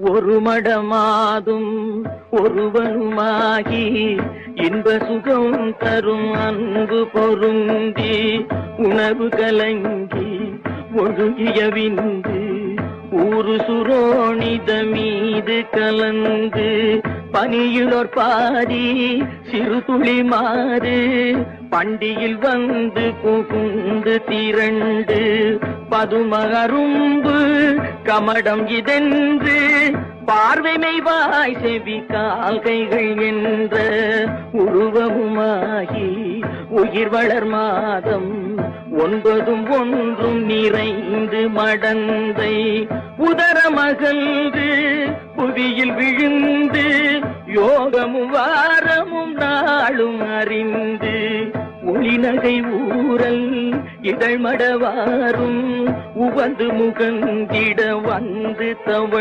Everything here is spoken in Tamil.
ஒரு மடமாதும் ஒருவனுமாகி இன்ப சுகம் தரும் அன்பு பொருந்தி உணவு கலங்கி ஒழுகிய விந்து ஊரு சுரோணித மீது கலந்து பனியுளோர் பாடி சிறு துளி மாறு பண்டியில் வந்து புகுந்து திரண்டு பதுமகரும்பு கமடம் இதென்று பார்வைமை வாய் செவி கால்கைகள் என்ற உருவமுமாகி உயிர் வளர் மாதம் ஒன்பதும் ஒன்றும் நிறைந்து மடந்தை உதரமகன்று புவியில் விழுந்து யோகமும் வாரமும் நாளும் அறிந்து ஒளிநகை ஊரல் இதழ்மடவாரும் உவந்து முகந்திட வந்து தவ